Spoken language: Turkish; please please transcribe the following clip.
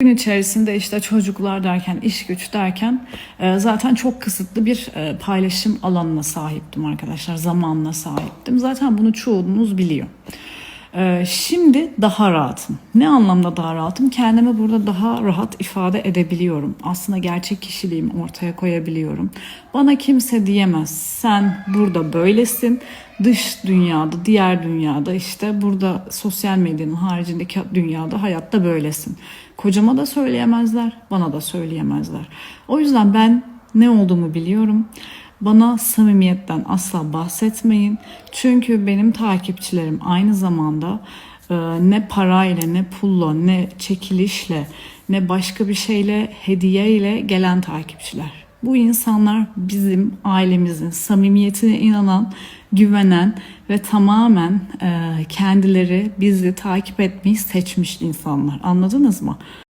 Gün içerisinde işte çocuklar derken, iş güç derken e, zaten çok kısıtlı bir e, paylaşım alanına sahiptim arkadaşlar. Zamanla sahiptim. Zaten bunu çoğunuz biliyor. E, Şimdi daha rahatım. Ne anlamda daha rahatım? Kendimi burada daha rahat ifade edebiliyorum. Aslında gerçek kişiliğimi ortaya koyabiliyorum. Bana kimse diyemez. Sen burada böylesin. Dış dünyada, diğer dünyada işte burada sosyal medyanın haricindeki dünyada hayatta böylesin. Kocama da söyleyemezler, bana da söyleyemezler. O yüzden ben ne olduğumu biliyorum. Bana samimiyetten asla bahsetmeyin. Çünkü benim takipçilerim aynı zamanda e, ne parayla, ne pulla, ne çekilişle, ne başka bir şeyle, hediye ile gelen takipçiler. Bu insanlar bizim ailemizin samimiyetine inanan, güvenen ve tamamen e, kendileri bizi takip etmeyi seçmiş insanlar. Anladınız mı?